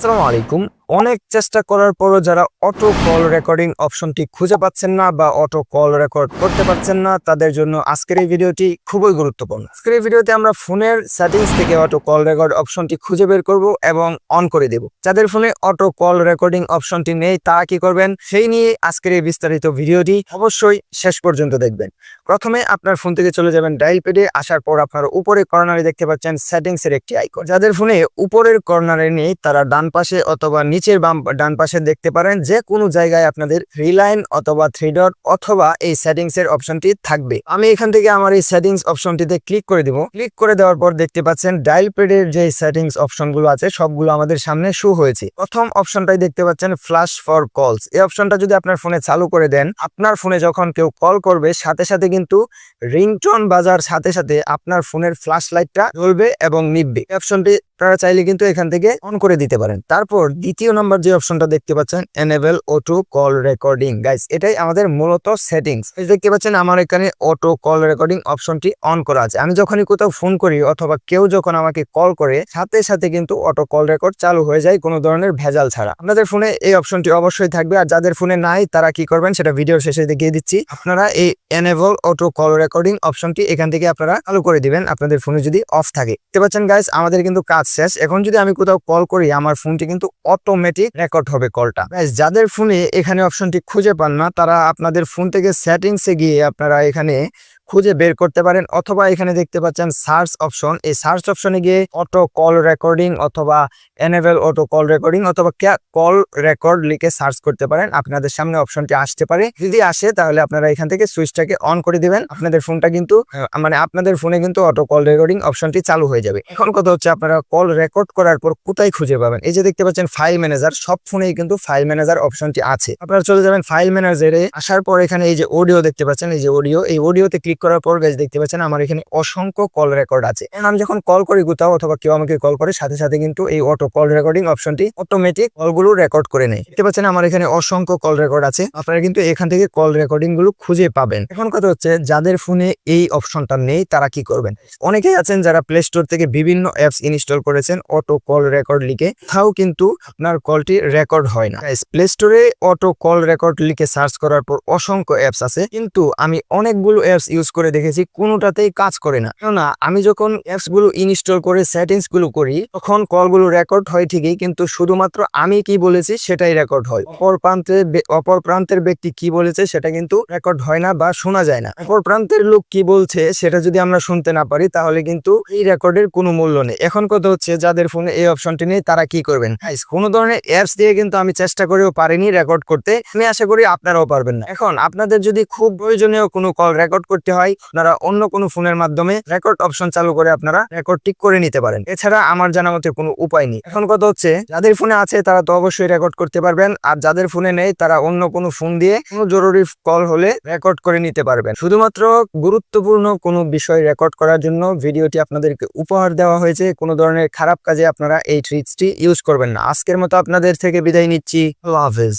আসসালামু আলাইকুম অনেক চেষ্টা করার পরও যারা অটো কল রেকর্ডিং অপশনটি খুঁজে পাচ্ছেন না বা অটো কল রেকর্ড করতে পারছেন না, তাদের জন্য আজকের এই ভিডিওটি খুবই গুরুত্বপূর্ণ। আজকের এই ভিডিওতে আমরা ফোনের সেটিংস থেকে অটো কল রেকর্ড অপশনটি খুঁজে বের করব এবং অন করে দেব। যাদের ফোনে অটো কল রেকর্ডিং অপশনটি নেই, তারা কি করবেন? সেই নিয়ে আজকের এই বিস্তারিত ভিডিওটি অবশ্যই শেষ পর্যন্ত দেখবেন। প্রথমে আপনার ফোন থেকে চলে যাবেন ডায়াল পেডে আসার পর আপনার উপরে কর্নারে দেখতে পাচ্ছেন সেটিংস এর একটি আইকন যাদের ফোনে উপরের কর্নারে নেই, তারা ডান পাশে অথবা নিচের বাম, ডান পাশে দেখতে পারেন যে কোনো জায়গায় আপনাদের থ্রি লাইন অথবা থ্রি ডট অথবা এই সেটিংস এর অপশনটি থাকবে। আমি এখান থেকে আমার এই সেটিংস অপশনটিতে ক্লিক করে দিব। ক্লিক করে দেওয়ার পর দেখতে পাচ্ছেন ডায়াল পেডের যে সেটিংস অপশনগুলো আছে, সবগুলো আমাদের সামনে শো হয়েছে। প্রথম অপশনটাই দেখতে পাচ্ছেন ফ্ল্যাশ ফর কলস এই অপশনটা যদি আপনার ফোনে চালু করে দেন, আপনার ফোনে যখন কেউ কল করবে, সাথে সাথে কিন্তু রিংটোন বাজার সাথে সাথে আপনার ফোনের ফ্ল্যাশ লাইটটা জ্বলবে এবং নিববে অপশনটি আপনারা চাইলে কিন্তু এখান থেকে অন করে দিতে পারেন। তারপর দ্বিতীয় নাম্বার যে অপশনটা দেখতে পাচ্ছেন enable auto call recording guys এটাই আমাদের মূলত সেটিংস দেখতে পাচ্ছেন, আমার এখানে অটো কল রেকর্ডিং অপশনটি অন করা আছে। আমি যখনই কোথাও ফোন করি অথবা কেউ যখন আমাকে কল করে, সাথে সাথে কিন্তু অটো কল রেকর্ড চালু হয়ে যায় কোনো ধরনের ভেজাল ছাড়া। আপনাদের ফোনে এই অপশনটি অবশ্যই থাকবে। আর যাদের ফোনে নাই, তারা কি করবেন, সেটা ভিডিওর শেষে দেখিয়ে দিচ্ছি। আপনারা এই এনেবল অটো কল রেকর্ডিং অপশনটি এখান থেকে আপনারা চালু করে দিবেন। আপনাদের ফোনে যদি অফ থাকে। দেখতে পাচ্ছেন গাইস আমাদের কিন্তু কাজ শেষ। এখন যদি আমি কোথাও কল করি, আমার ফোনটি কিন্তু অটোমেটিক রেকর্ড হবে কলটা। যাদের ফোনে এখানে অপশনটি খুঁজে পান না, তারা আপনাদের ফোন থেকে সেটিংসে গিয়ে আপনারা এখানে খুঁজে বের করতে পারেন অথবা এখানে দেখতে পাচ্ছেন সার্চ অপশন। এই সার্চ অপশনে গিয়ে অটো কল রেকর্ডিং অথবা এনেবেল অটো কল রেকর্ডিং অথবা কল রেকর্ড লিখে সার্চ করতে পারেন। আপনাদের সামনে অপশনটি আসতে পারে। যদি আসে, তাহলে আপনারা এখান থেকে সুইচটাকে অন করে দিবেন। আপনাদের ফোনটা কিন্তু মানে আপনাদের ফোনে কিন্তু অটো কল রেকর্ডিং অপশনটি চালু হয়ে যাবে। এখন কথা হচ্ছে আপনারা কল রেকর্ড করার পর কোথায় খুঁজে পাবেন? এই যে দেখতে পাচ্ছেন ফাইল ম্যানেজার, সব ফোনেই কিন্তু ফাইল ম্যানেজার অপশনটি আছে। আপনারা চলে যাবেন ফাইল ম্যানেজারে, আসার পর এখানে এই যে অডিও দেখতে পাচ্ছেন, এই যে অডিও, এই অডিওতে ক্লিক করার পর গাইজ দেখতে পাচ্ছেন আমার এখানে অসংখ্য কল রেকর্ড আছে। আমি যখন কল করি কোথাও অথবা কেউ আমাকে কল করে, সাথে সাথে কিন্তু এই অটো কল রেকর্ডিং অপশনটি অটোমেটিক কলগুলো রেকর্ড করে নেয়। দেখতে পাচ্ছেন আমার এখানে অসংখ্য কল রেকর্ড আছে। আপনারা কিন্তু এখান থেকে কল রেকর্ডিংগুলো খুঁজে পাবেন। এখন কথা হচ্ছে, যাদের ফোনে এই অপশনটা নেই, তারা কি করবেন? অনেকেই আছেন যারা প্লে স্টোর থেকে বিভিন্ন অ্যাপস ইনস্টল করেছেন অটো কল রেকর্ড লিখে, তাও কিন্তু আপনার কলটি রেকর্ড হয় না। প্লে স্টোরে অটো কল রেকর্ড লিখে সার্চ করার পর অসংখ্য অ্যাপস আছে। কিন্তু আমি অনেকগুলো অ্যাপস ইউজ করে দেখেছি, কোনোটাতেই কাজ করে না। কেননা, আমি যখন অ্যাপসগুলো ইনস্টল করে সেটিংসগুলো করি, তখন কলগুলো রেকর্ড হয় ঠিকই, কিন্তু শুধুমাত্র আমি কি বলেছি, সেটাই রেকর্ড হয়। অপর প্রান্তে অপর প্রান্তের ব্যক্তি কি বলেছে, সেটা কিন্তু রেকর্ড হয় না বা শোনা যায় না। অপর প্রান্তের লোক কি বলছে, সেটা যদি আমরা শুনতে না পারি, তাহলে কিন্তু এই রেকর্ডের কোনো মূল্য নেই। এখন কথা হচ্ছে, যাদের ফোনে এই অপশনটি নেই, তারা কি করবেন? কোনো ধরনের অ্যাপস দিয়ে কিন্তু আমি চেষ্টা করেও পারিনি রেকর্ড করতে। আমি আশা করি আপনারাও পারবেন না। এখন, আপনাদের যদি খুব প্রয়োজনীয় কোনো কল রেকর্ড করতে হয়। আপনারা অন্য কোনো ফোনের মাধ্যমে রেকর্ড অপশন চালু করে আপনারা রেকর্ডটি করে নিতে পারেন। এছাড়া আমার জানা মতে কোনো উপায় নেই। এখন কথা হচ্ছে, যাদের ফোনে আছে তারা তো অবশ্যই রেকর্ড করতে পারবেন, আর যাদের ফোনে নেই তারা অন্য কোনো ফোন দিয়ে কোনো জরুরি কল হলে রেকর্ড করে নিতে পারবেন। শুধুমাত্র গুরুত্বপূর্ণ কোনো বিষয় রেকর্ড করার জন্য ভিডিওটি আপনাদেরকে উপহার দেওয়া হয়েছে। কোনো ধরনের খারাপ কাজে আপনারা এই ট্রিক্সটি ইউজ করবেন না। আজকের মতো আপনাদের থেকে বিদায় নিচ্ছি। আল্লাহ হাফেজ।